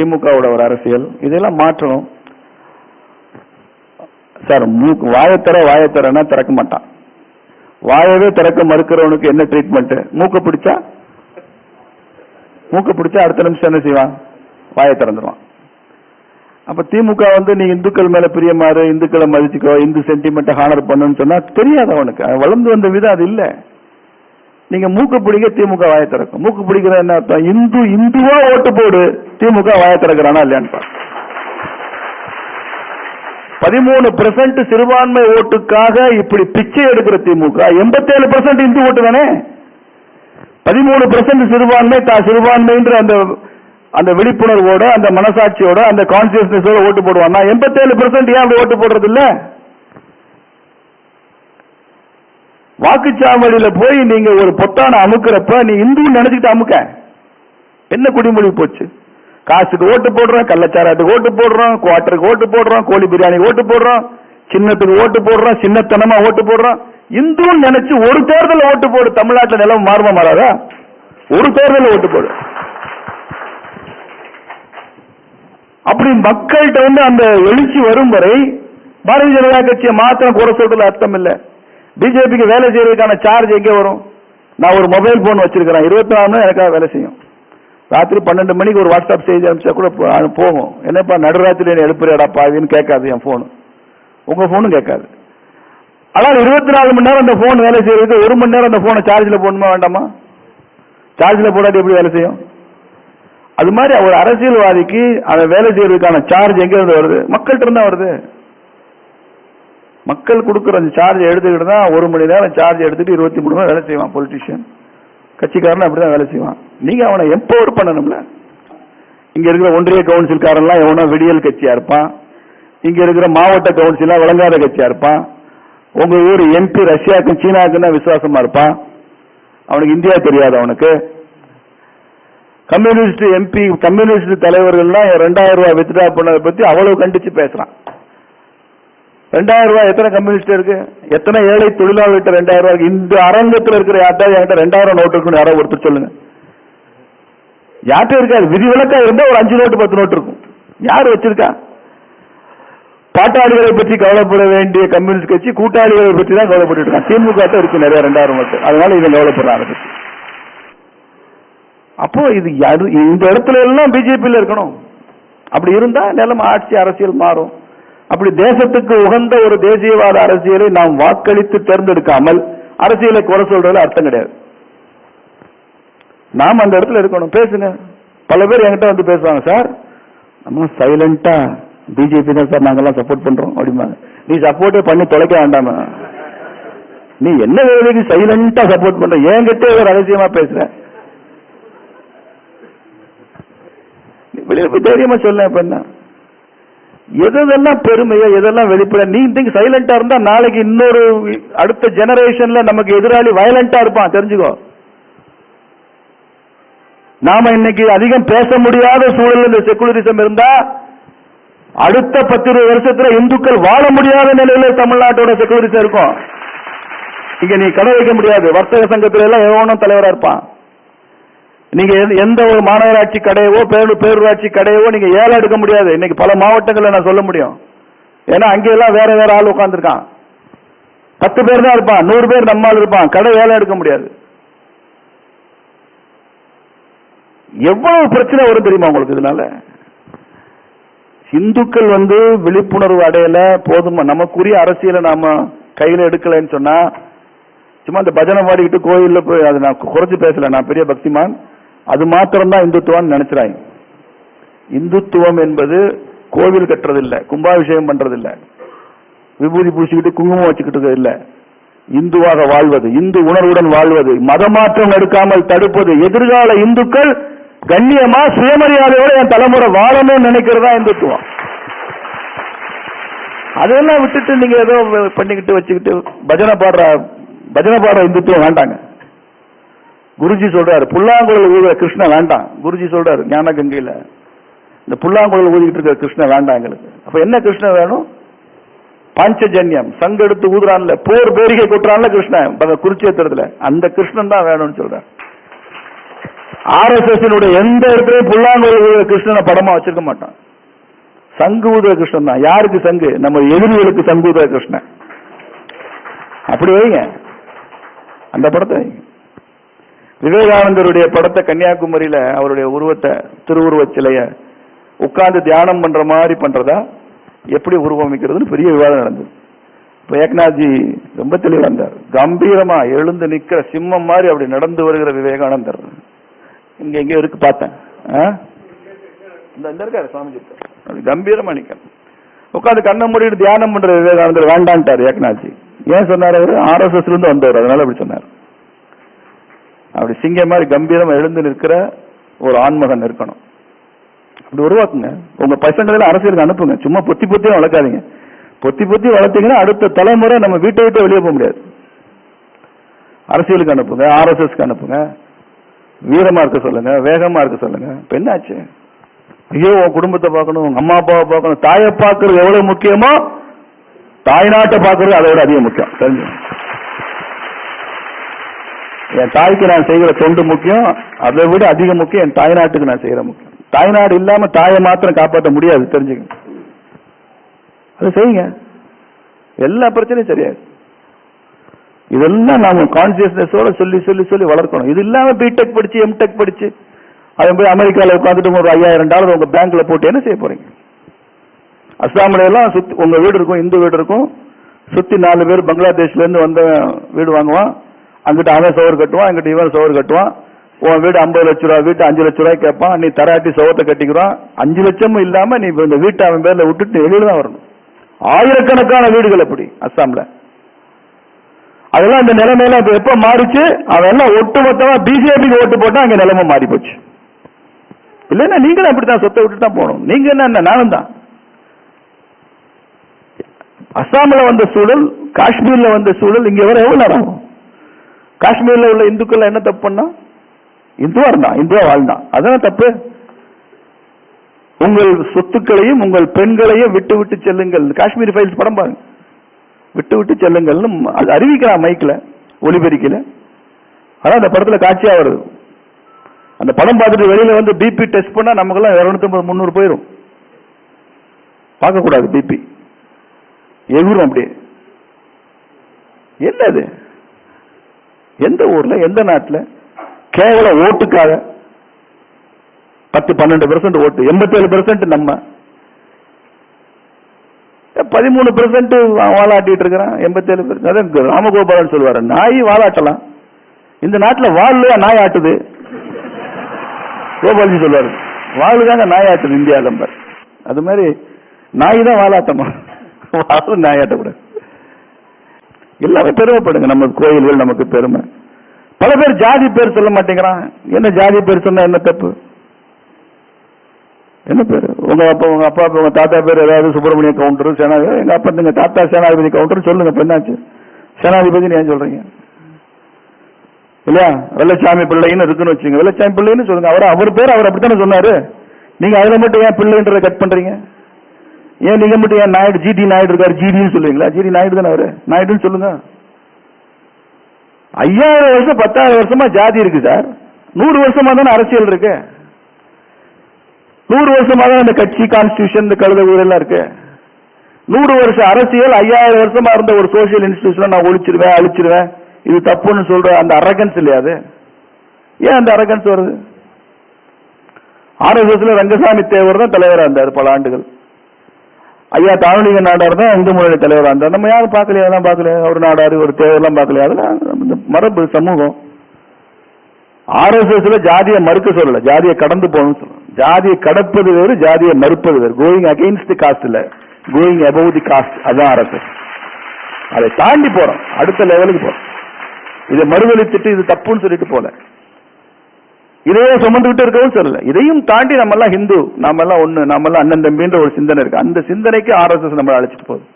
திமுகவோட ஒரு அரசியல் இதெல்லாம் மாற்றணும். சார் மூக்கு வாயத்தர வாயத்தரன்னா திறக்க மாட்டான். வாயவே திறக்க மறுக்கிறவனுக்கு என்ன ட்ரீட்மெண்ட் மூக்க பிடிச்சா? மூக்க பிடிச்சா அடுத்த நிமிஷம் என்ன செய்வான்? வாயை திறந்துருவான். அப்ப திமுக வந்து நீ இந்துக்கள் மேல பிரியமாறு இந்துக்களை மதிச்சுக்கோ இந்து சென்டிமெண்ட் ஹானர் பண்ணுன்னு சொன்னா தெரியாது அவனுக்கு. வளர்ந்து வந்த விதம் அது இல்ல. நீங்க மூக்கு பிடிக்க திமுக வாய திறக்கும். மூக்கு பிடிக்கிற என்ன அர்த்தம்? இந்து இந்துவா ஓட்டு போடு. திமுக வாய திறக்கிறானா இல்லையான்னு பதிமூணு பெர்சன்ட் சிறுபான்மை ஓட்டுக்காக இப்படி பிச்சை எடுக்கிற திமுக எண்பத்தேழு பெர்சன்ட் இந்து ஓட்டு தானே? பதிமூணு பெர்சன்ட் சிறுபான்மை தா சிறுபான்மைன்ற அந்த அந்த விழிப்புணர்வோட அந்த மனசாட்சியோட அந்த கான்சியஸ்னஸோட ஓட்டு போடுவான்னா எண்பத்தேழு பெர்சன்ட் ஏன் அப்படி ஓட்டு போடுறது இல்லை வாக்குச்சாவடியில போய் நீங்க ஒரு பொத்தான அமுக்கிறப்ப நீ இந்து நினைச்சுக்கிட்டு அமுக்க. என்ன குடிமொழி போச்சு? காசுக்கு ஓட்டு போடுறோம் கள்ளச்சாராட்டுக்கு ஓட்டு போடுறோம் குவாட்டருக்கு ஓட்டு போடுறோம் கோழி பிரியாணிக்கு ஓட்டு போடுறோம் சின்னத்துக்கு ஓட்டு போடுறோம் சின்னத்தனமா ஓட்டு போடுறோம். இந்துன்னு நினைச்சு ஒரு தேர்தல் ஓட்டு போடு. தமிழ்நாட்டில் நிலவு மாறுமா மாறாதா ஒரு தேர்தல் ஓட்டு போடு. அப்படி மக்கள்கிட்ட வந்து அந்த எழுச்சி வரும் வரை பாரதிய ஜனதா கட்சியை மாத்திரம் குறை சொல்றதுல அர்த்தம் இல்லை. பிஜேபிக்கு வேலை செய்யறதுக்கான சார்ஜ் எங்கே வரும்? நான் ஒரு மொபைல் போன் வச்சிருக்கிறேன். இருபத்தி நாலு மணி எனக்காக வேலை செய்யும். ராத்திரி பன்னெண்டு மணிக்கு ஒரு வாட்ஸ்அப் செய்தி அனுப்பிச்சா கூட போகும். என்னப்பா நடுராத்திரி என்ன எழுப்புறியாடா பாவின்னு கேட்காது என் ஃபோனு உங்கள் ஃபோனும் கேட்காது. ஆனால் இருபத்தி நாலு மணி நேரம் அந்த ஃபோன் வேலை செய்யறதுக்கு ஒரு மணி நேரம் அந்த ஃபோனை சார்ஜில் போடணுமா வேண்டாமா? சார்ஜில் போடாட்டி எப்படி வேலை செய்யும்? அது மாதிரி ஒரு அரசியல்வாதிக்கு அதை வேலை செய்யறதுக்கான சார்ஜ் எங்கேருந்து வருது? மக்கள்கிட்ட இருந்தா வருது. மக்கள் கொடுக்குற அந்த சார்ஜ் எடுத்துக்கிட்டு தான் ஒரு மணி நேரம் சார்ஜ் எடுத்துகிட்டு இருபத்தி மூணு மணி நேரம் வேலை செய்வான் பொலிட்டிஷியன் கட்சிக்காரன் அப்படிதான் வேலை செய்வான். நீங்கள் அவனை எம்பவர் பண்ணணும்ல. இங்கே இருக்கிற ஒன்றிய கவுன்சில்காரன்லாம் எவனோ விடியல் கட்சியாக இருப்பான். இங்கே இருக்கிற மாவட்ட கவுன்சிலா விளங்காத கட்சியாக இருப்பான். உங்கள் ஊர் எம்பி ரஷ்யாவுக்கும் சீனாவுக்கும் தான் இருப்பான். அவனுக்கு இந்தியா தெரியாது அவனுக்கு. கம்யூனிஸ்ட் எம்பி கம்யூனிஸ்ட் தலைவர்கள்லாம் ரெண்டாயிரம் ரூபாய் வித்ட்ரா பண்ணதை பற்றி அவ்வளவு கண்டித்து பேசுகிறான் ரெண்டாயிரம் ரூபாய் எத்தனை கம்யூனிஸ்ட் இருக்கு? எத்தனை ஏழை தொழிலாளர்கிட்ட ரெண்டாயிரம் ரூபாய் இந்த அரங்கத்தில் இருக்கிற யார்ட்டா என்கிட்ட ரெண்டாயிரம் நோட்டு இருக்குன்னு யாரோ ஒருத்தர் சொல்லுங்க. யார்கிட்ட இருக்காது? விதிவிலக்கா இருந்தா ஒரு அஞ்சு நோட்டு பத்து நோட்டு இருக்கும். யார் வச்சிருக்கா? பாட்டாளிகளை பற்றி கவலைப்பட வேண்டிய கம்யூனிஸ்ட் கட்சி கூட்டாளிகளை பற்றி தான் கவலைப்பட்டு இருக்கான் திமுக தான் இருக்கு நிறைய ரெண்டாயிரம் மட்டும் அதனால இதை கவலைப்படுறாங்க. அப்போ இது இந்த இடத்துல எல்லாம் பிஜேபியில் இருக்கணும். அப்படி இருந்தா நிலைமை ஆட்சி அரசியல் மாறும். அப்படி தேசத்துக்கு உகந்த ஒரு தேசியவாத அரசியலை நாம் வாக்களித்து தேர்ந்தெடுக்காமல் அரசியலை குறை சொல்றதுல அர்த்தம் கிடையாது. நாம் அந்த இடத்துல இருக்கணும். பேசுங்க. பல பேர் என்கிட்ட வந்து பேசுவாங்க சார் நம்ம சைலண்டா பிஜேபி தான் சார் நாங்கெல்லாம் சப்போர்ட் பண்றோம் அப்படிம்பாங்க. நீ சப்போர்ட்டே பண்ணி தொலைக்க வேண்டாமா? நீ என்ன வேலைக்கு சைலண்டா சப்போர்ட் பண்ற? என்கிட்ட ஒரு ரகசியமா பேசுற? நீ வெளியில போய் தைரியமா சொல்ல இப்ப என்ன? எதெல்லாம் பெருமையோ எதெல்லாம் வெளிப்பட நீ இன்னைக்கு சைலண்டா இருந்தா நாளைக்கு இன்னொரு அடுத்த ஜெனரேஷன்ல நமக்கு எதிராளி வயலண்டா இருப்பான் தெரிஞ்சுக்கோ. நாம இன்னைக்கு அதிகம் பேச முடியாத சூழல் இந்த செகுலரிசம் இருந்தா அடுத்த பத்து இருபது வருஷத்துல இந்துக்கள் வாழ முடியாத நிலையில தமிழ்நாட்டோட செகுலரிசம் இருக்கும். இங்க நீ கடை வைக்க முடியாது. வர்த்தக சங்கத்துல எல்லாம் எவனும் தலைவரா இருப்பான். நீங்க எந்த- எந்த ஒரு மாநகராட்சி கடையவோ பேரு பேரூராட்சி கடையவோ நீங்க ஏலம் எடுக்க முடியாது. இன்னைக்கு பல மாவட்டங்களில் நான் சொல்ல முடியும். ஏன்னா அங்கெல்லாம் வேற வேற ஆள் உட்காந்துருக்கான் பத்து பேர் தான் இருப்பான். நூறு பேர் நம்ம ஆள் இருப்பான். கடை ஏலம் எடுக்க முடியாது. எவ்வளவு பிரச்சனை வரும் தெரியுமா உங்களுக்கு இதனால? இந்துக்கள் வந்து விழிப்புணர்வு அடையல போதுமா? நமக்குரிய அரசியலை நாம கையில எடுக்கலைன்னு சொன்னா சும்மா இந்த பஜனை பாடிக்கிட்டு கோயிலில் போய் அது நான் குறைச்சி பேசல நான் பெரிய பக்திமான். அது மாத்திரம்தான் இந்துத்துவம் நினைச்சுறாங்க. இந்துத்துவம் என்பது கோவில் கட்டுறதில்லை கும்பாபிஷேகம் பண்றதில்லை. விபூதி பூசிக்கிட்டு குங்குமம் வச்சுக்கிட்டு இல்லை இந்துவாக வாழ்வது இந்து உணர்வுடன் வாழ்வது மதமாற்றம் எடுக்காமல் தடுப்பது எதிர்கால இந்துக்கள் கண்ணியமா சுயமரியாதையோட என் தலைமுறை வாழணும்னு நினைக்கிறதா இந்துத்துவம். அதெல்லாம் விட்டுட்டு நீங்க ஏதோ பண்ணிக்கிட்டு வச்சுக்கிட்டு பஜனை பாடுற பஜனை பாடுற இந்துத்துவம் வேண்டாங்க. குருஜி சொல்றாரு புல்லாங்குழல் ஊதுற கிருஷ்ணன் வேண்டாம். குருஜி சொல்றாரு ஞான கங்கையில இந்த புல்லாங்குழல் ஊதிக்கிட்டு இருக்கிற கிருஷ்ண வேண்டாம் எங்களுக்கு. அப்ப என்ன கிருஷ்ணன் வேணும்? பஞ்சஜன்யம். சங்க எடுத்து ஊதுறான்ல. போர் பேரிகை கொட்டுறான்ல கிருஷ்ணன் பக- அந்த கிருஷ்ணன் தான் வேணும்னு சொல்றாரு. எஸ் எந்த இடத்துலயும் புல்லாங்குழல் கிருஷ்ணனை படமா வச்சிருக்க மாட்டான். சங்கு ஊதுற கிருஷ்ணன் தான். யாருக்கு சங்கு? நம்ம எதிரிகளுக்கு சங்கு ஊதுற கிருஷ்ணன். அப்படி வைங்க. அந்த படத்தை வைங்க. விவேகானந்தருடைய படத்தை கன்னியாகுமரியில அவருடைய உருவத்தை திருவுருவ சிலைய உட்கார்ந்து தியானம் பண்ற மாதிரி பண்றதா? எப்படி உருவமைக்கிறதுன்னு பெரிய விவாதம் நடந்தது. இப்ப ஏக்நாத்ஜி ரொம்ப தெளிவா இருந்தார். கம்பீரமா எழுந்து நிக்கிற சிம்மம் மாதிரி அப்படி நடந்து வருகிற விவேகானந்தர். இங்க எங்க இருக்கு பார்த்தேன். ஆ? இந்த இருக்காரு சுவாமிஜி அப்படி கம்பீரமா நிக்கிறேன் உட்காந்து கண்ணை மூடிட்டு தியானம் பண்ற விவேகானந்தர் வேண்டான்ட்டார் ஏக்நாத்ஜி. ஏன் சொன்னார் அவர்? ஆர்எஸ்எஸ்ல இருந்து வந்தவர் அதனால அப்படி சொன்னார். அப்படி சிங்கம் மாதிரி கம்பீரமா எழுந்து நிற்கிற ஒரு ஆண்மகன் இருக்கணும். அப்படி உருவாக்குங்க. உங்க பசங்களை அரசியலுக்கு அனுப்புங்க. சும்மா பொத்தி பொத்தியும் வளர்க்காதீங்க. பொத்தி பொத்தி வளர்த்தீங்கன்னா அடுத்த தலைமுறை நம்ம வீட்டை விட்டு வெளியே போக முடியாது. அரசியலுக்கு அனுப்புங்க. ஆர்எஸ்எஸ்க்கு அனுப்புங்க. வீரமா இருக்க சொல்லுங்க. வேகமா இருக்க சொல்லுங்க. இப்ப என்னாச்சு? ஐயோ உன் குடும்பத்தை பார்க்கணும். உங்க அம்மா அப்பாவை பார்க்கணும். தாயை பார்க்கறது எவ்வளவு முக்கியமோ தாய்நாட்டை பார்க்கறது அதை விட அதிகம் முக்கியம். தெரிஞ்சு என் தாய்க்கு நான் செய்கிற தொண்டு முக்கியம் அதை விட அதிக முக்கியம் என் தாய்நாட்டுக்கு நான் செய்கிற முக்கியம். தாய்நாடு இல்லாம தாயை மாத்திரம் காப்பாற்ற முடியாது தெரிஞ்சுக்க அதை செய்யுங்க. எல்லா பிரச்சனையும் சரியாது இதெல்லாம் நாம கான்சியஸ்னஸோட சொல்லி சொல்லி சொல்லி வளர்க்கணும். இது இல்லாம பிடெக் படிச்சு எம்டெக் படிச்சு அதே போய் அமெரிக்காவில் உட்காந்துட்டு ஒரு ஐயாயிரம் டாலர் உங்க பேங்க்ல போட்டு என்ன செய்ய போறீங்க? அஸ்ஸாமில் எல்லாம் சுத்தி உங்க வீடு இருக்கும் இந்து வீடு இருக்கும். சுத்தி நாலு பேர் பங்களாதேஷ்ல இருந்து வந்த வீடு வாங்குவான். அங்கிட்ட அவன் சோறு கட்டுவான் அங்கிட்ட இவன் சோறு கட்டுவான். உன் வீடு ஐம்பது லட்ச ரூபா வீட்டு அஞ்சு லட்ச ரூபாய் கேட்பான் நீ தராட்டி சோகத்தை கட்டிக்கிறான். அஞ்சு லட்சமும் இல்லாம நீ இந்த வீட்டை அவன் பேர்ல விட்டுட்டு வெளியில தான் வரணும். ஆயிரக்கணக்கான வீடுகள் அப்படி அஸ்ஸாம்ல. அதெல்லாம் இந்த நிலைமையெல்லாம் இப்ப எப்ப மாறிச்சு? அவன் எல்லாம் ஒட்டுமொத்தமா பிஜேபிக்கு ஓட்டு போட்டா அங்க நிலைமை மாறி போச்சு இல்லைன்னா நீங்களும் அப்படித்தான் சொத்தை விட்டு தான் போகணும். நீங்க என்ன நானும் தான். அஸ்ஸாமில் வந்த சூழல் காஷ்மீரில் வந்த சூழல் இங்கே வர எவ்வளோ நேரம் ஆகும்? காஷ்மீரில் உள்ள இந்துக்கள் என்ன தப்பு பண்ணா? இந்துவா இருந்தான் இந்துவா வாழ்ந்தான் அதான தப்பு? உங்கள் சொத்துக்களையும் உங்கள் பெண்களையும் விட்டு விட்டு செல்லுங்கள். காஷ்மீர் ஃபைல்ஸ் படம் பாருங்க. விட்டு விட்டு செல்லுங்கள்னு அது அறிவிக்கிறான் மைக்கில் ஒலிபெருக்கில அதான் அந்த படத்தில் காட்சியாக வருது. அந்த படம் பார்த்துட்டு வெளியில் வந்து பிபி டெஸ்ட் பண்ணால் நமக்கெல்லாம் இரநூத்தம்பது முந்நூறு போயிடும் பார்க்கக்கூடாது பிபி எகுரும் அப்படியே. என்ன இது? எந்த ஊர்ல எந்த நாட்டில்? கேவல ஓட்டுக்காக பத்து பன்னெண்டு பெர்சன்ட் ஓட்டு. எண்பத்தேழு பெர்சன்ட் நம்ம. பதிமூணு பெர்சன்ட் வாழாட்டிட்டு இருக்கிறான். எண்பத்தேழு பெர்சன்ட் அதான் ராமகோபாலன் சொல்லுவாரு நாய் வாழாட்டலாம் இந்த நாட்டில் வாழ்லையா நாய் ஆட்டுது. கோபால்ஜி சொல்லுவாரு வாழு தாங்க நாய் ஆட்டுது இந்தியா நம்பர் அது மாதிரி நாய் தான் வாழாட்டமா வாழு நாய் ஆட்டக்கூடாது. எல்லாமே பெருமைப்படுங்க. நம்ம கோயில்கள் நமக்கு பெருமை. பல பேர் ஜாதி பேர் சொல்ல மாட்டேங்கிறான் என்ன ஜாதி பேர் சொன்னா என்ன தப்பு? என்ன பேர்? உங்க அப்பா உங்க அப்பா உங்க தாத்தா பேர் ஏதாவது சுப்பிரமணிய கவுண்டர் சேனாதிபதி எங்க அப்பா எங்க தாத்தா சேனாதிபதி கவுண்டர் சொல்லுங்க பெண்ணாச்சு. சேனாதிபதி ஏன் சொல்றீங்க? இல்லையா? வெள்ளச்சாமி பிள்ளைன்னு இருக்குன்னு வச்சுங்க வெள்ளச்சாமி பிள்ளைன்னு சொல்லுங்க. அவர் அவர் பேர் அவர் அப்படித்தானே சொன்னாரு. நீங்க அதுல மட்டும் ஏன் பிள்ளைன்றதை கட் பண்றீங்க? ஏன் நீங்க மட்டும் ஏன் நாயுடு ஜிடி நாயுடு இருக்காரு ஜிடின்னு சொல்லுவீங்களா ஜிடி நாயுடு தானே அவரு? நாயுடுன்னு சொல்லுங்க. ஐயாயிரம் வருஷம் பத்தாயிரம் வருஷமா ஜாதி இருக்கு சார். நூறு வருஷமா தானே அரசியல் இருக்கு. நூறு வருஷமா தான் இந்த கட்சி கான்ஸ்டியூஷன் இந்த கழுத ஊரெல்லாம் இருக்கு. நூறு வருஷம் அரசியல் ஐயாயிரம் வருஷமா இருந்த ஒரு சோசியல் இன்ஸ்டியூஷன் நான் ஒழிச்சிருவேன் அழிச்சிருவேன். இது தப்புன்னு சொல்ற அந்த அரகன்ஸ் இல்லையா அது? ஏன் அந்த அரகன்ஸ் வருது? ஆர்எஸ்எஸ்ல ரங்கசாமி தேவர் தான் தலைவராக இருந்தார் பல ஆண்டுகள். ஐயா தாவணிக நாடார் தான் இந்து முன்னணி தலைவராக இருந்தார் நம்ம யாரும் பார்க்கலையா? அதெல்லாம் பார்க்கல ஒரு நாடாரு ஒரு தேவரெல்லாம் பார்க்கலையா? அதெல்லாம் இந்த மரபு சமூகம். ஆர்எஸ்எஸ்ல ஜாதியை மறுக்க சொல்லல. ஜாதியை கடந்து போகணும்னு சொல்லணும் ஜாதியை கடப்பது வேறு ஜாதியை மறுப்பது வேறு. கோயிங் அகெயின்ஸ்ட் காஸ்ட் இல்ல கோயிங் அபவ் தி காஸ்ட் அதான் ஆர்எஸ்எஸ் அதை தாண்டி போறோம். அடுத்த லெவலுக்கு போறோம். இதை மறுதளிச்சுட்டு இது தப்புன்னு சொல்லிட்டு போல இதையே சுமந்துகிட்டு இருக்கவும் சொல்லல. இதையும் தாண்டி நம்ம எல்லாம் ஹிந்து நாம எல்லாம் ஒண்ணு நாம எல்லாம் அண்ணன் தம்பின்ற ஒரு சிந்தனை இருக்கு. அந்த சிந்தனைக்கு ஆர்எஸ்எஸ் நம்மளை அழைச்சிட்டு போகுது.